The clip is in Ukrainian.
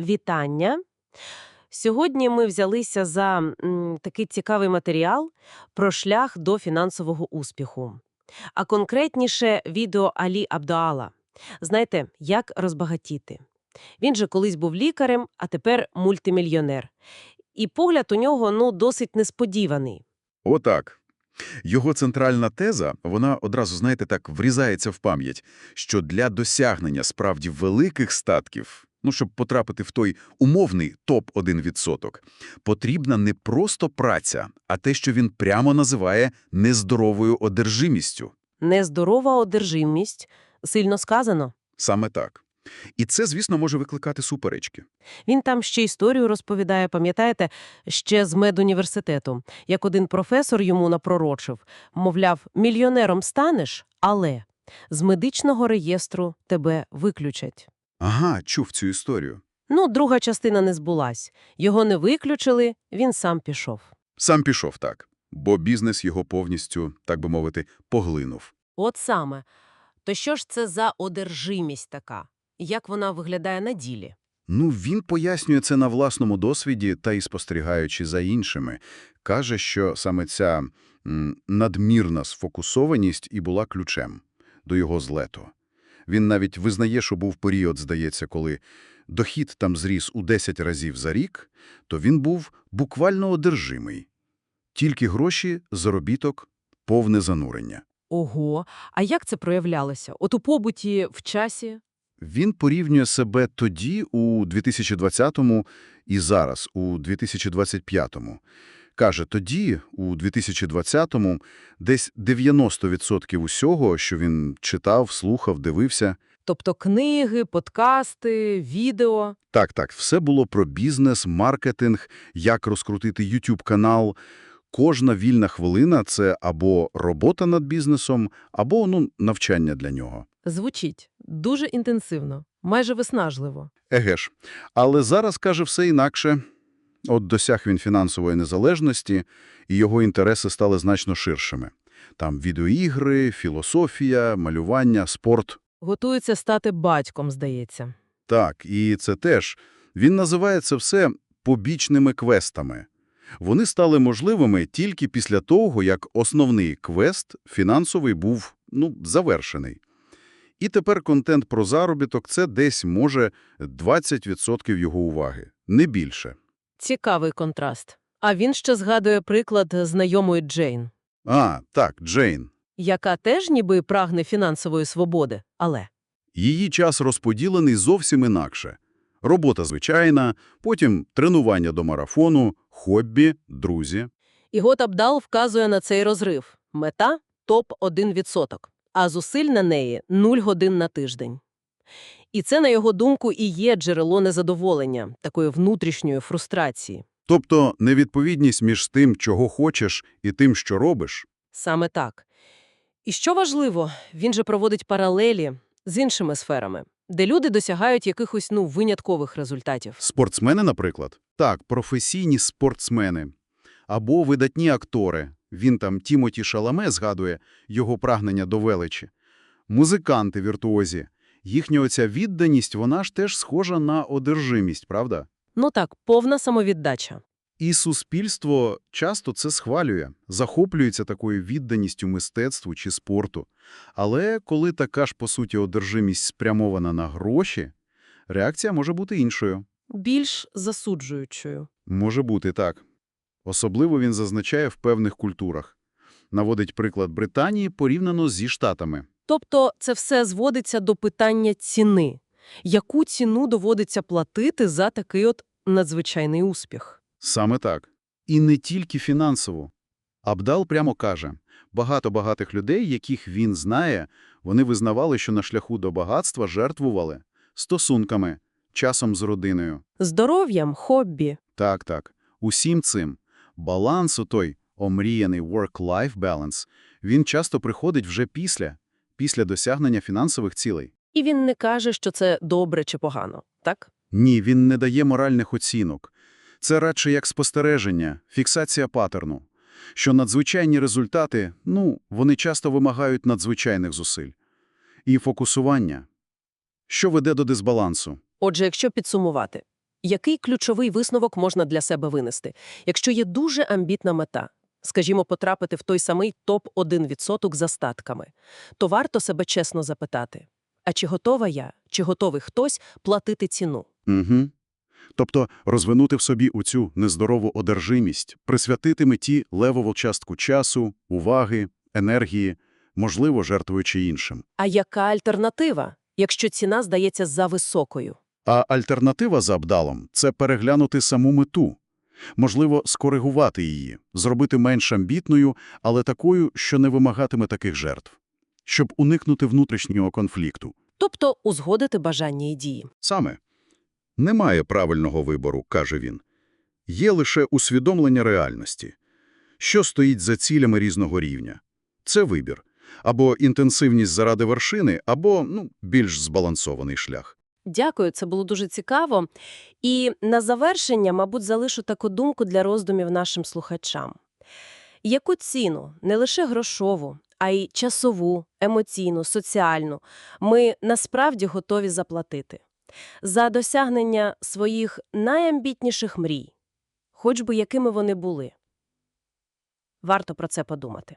Вітання! Сьогодні ми взялися за такий цікавий матеріал про шлях до фінансового успіху. А конкретніше відео Алі Абдуала. Знаєте, як розбагатіти. Він же колись був лікарем, а тепер мультимільйонер. І погляд у нього ну, досить несподіваний. Отак. Його центральна теза, вона одразу, знаєте, так врізається в пам'ять, що для досягнення справді великих статків, ну, щоб потрапити в той умовний топ-1%, потрібна не просто праця, а те, що він прямо називає нездоровою одержимістю. Нездорова одержимість, сильно сказано. Саме так. І це, звісно, може викликати суперечки. Він там ще історію розповідає, пам'ятаєте, ще з медуніверситету, як один професор йому напророчив, мовляв, мільйонером станеш, але з медичного реєстру тебе виключать. Ага, чув цю історію. Ну, друга частина не збулась. Його не виключили, він сам пішов. Сам пішов так, бо бізнес його повністю, так би мовити, поглинув. От саме. То що ж це за одержимість така? Як вона виглядає на ділі? Ну, він пояснює це на власному досвіді та й спостерігаючи за іншими. Каже, що саме ця м, надмірна сфокусованість і була ключем до його злету. Він навіть визнає, що був період, здається, коли дохід там зріс у 10 разів за рік, то він був буквально одержимий. Тільки гроші, заробіток, повне занурення. Ого, а як це проявлялося? От у побуті, в часі? Він порівнює себе тоді, у 2020-му, і зараз, у 2025-му. Каже, тоді, у 2020-му, десь 90% усього, що він читав, слухав, дивився. Тобто книги, подкасти, відео. Так, так, все було про бізнес, маркетинг, як розкрутити YouTube-канал. Кожна вільна хвилина – це або робота над бізнесом, або ну, навчання для нього. Звучить дуже інтенсивно, майже виснажливо. Еге ж. Але зараз, каже, все інакше. От досяг він фінансової незалежності, і його інтереси стали значно ширшими. Там відеоігри, філософія, малювання, спорт. Готується стати батьком, здається. Так, і це теж. Він називає це все побічними квестами. Вони стали можливими тільки після того, як основний квест фінансовий був, ну, завершений. І тепер контент про заробіток – це десь, може, 20% його уваги, не більше. Цікавий контраст. А він ще згадує приклад знайомої Джейн, А, так, Джейн. яка теж ніби прагне фінансової свободи, але... Її час розподілений зовсім інакше. Робота звичайна, потім тренування до марафону, хобі, друзі. І Гот Абдал вказує на цей розрив. Мета – топ-1%, а зусиль на неї – 0 годин на тиждень. І це, на його думку, і є джерело незадоволення, такої внутрішньої фрустрації. Тобто невідповідність між тим, чого хочеш, і тим, що робиш. Саме так. І що важливо, він же проводить паралелі з іншими сферами, де люди досягають якихось ну, виняткових результатів. Спортсмени, наприклад? Так, професійні спортсмени. Або видатні актори. Він там Тімоті Шаламе згадує його прагнення до величі. Музиканти віртуозі. Їхня оця відданість, вона ж теж схожа на одержимість, правда? Ну так, повна самовіддача. І суспільство часто це схвалює, захоплюється такою відданістю мистецтву чи спорту. Але коли така ж, по суті, одержимість спрямована на гроші, реакція може бути іншою. Більш засуджуючою. Може бути так. Особливо він зазначає в певних культурах. Наводить приклад Британії порівняно зі Штатами. Тобто це все зводиться до питання ціни. Яку ціну доводиться платити за такий от надзвичайний успіх? Саме так. І не тільки фінансово. Абдал прямо каже, багато багатих людей, яких він знає, вони визнавали, що на шляху до багатства жертвували стосунками, часом з родиною. Здоров'ям, хобі. Так, так. Усім цим. Баланс у той омріяний work-life balance, він часто приходить вже після, після досягнення фінансових цілей. І він не каже, що це добре чи погано, так? Ні, він не дає моральних оцінок. Це радше як спостереження, фіксація паттерну. Що надзвичайні результати, ну, вони часто вимагають надзвичайних зусиль. І фокусування. Що веде до дисбалансу? Отже, якщо підсумувати, Який ключовий висновок можна для себе винести? Якщо є дуже амбітна мета, скажімо, потрапити в той самий топ-1% за статками, то варто себе чесно запитати, а чи готова я, чи готовий хтось платити ціну? Угу. Тобто розвинути в собі у цю нездорову одержимість, присвятити меті левову частку часу, уваги, енергії, можливо, жертвуючи іншим. А яка альтернатива, якщо ціна здається за високою? А альтернатива за Абдалом – це переглянути саму мету. Можливо, скоригувати її, зробити менш амбітною, але такою, що не вимагатиме таких жертв. Щоб уникнути внутрішнього конфлікту. Тобто узгодити бажання і дії. Саме. Немає правильного вибору, каже він. Є лише усвідомлення реальності. Що стоїть за цілями різного рівня? Це вибір. Або інтенсивність заради вершини, або ну, більш збалансований шлях. Дякую, це було дуже цікаво. І на завершення, мабуть, залишу таку думку для роздумів нашим слухачам. Яку ціну, не лише грошову, а й часову, емоційну, соціальну, ми насправді готові заплатити? За досягнення своїх найамбітніших мрій, хоч би якими вони були. Варто про це подумати.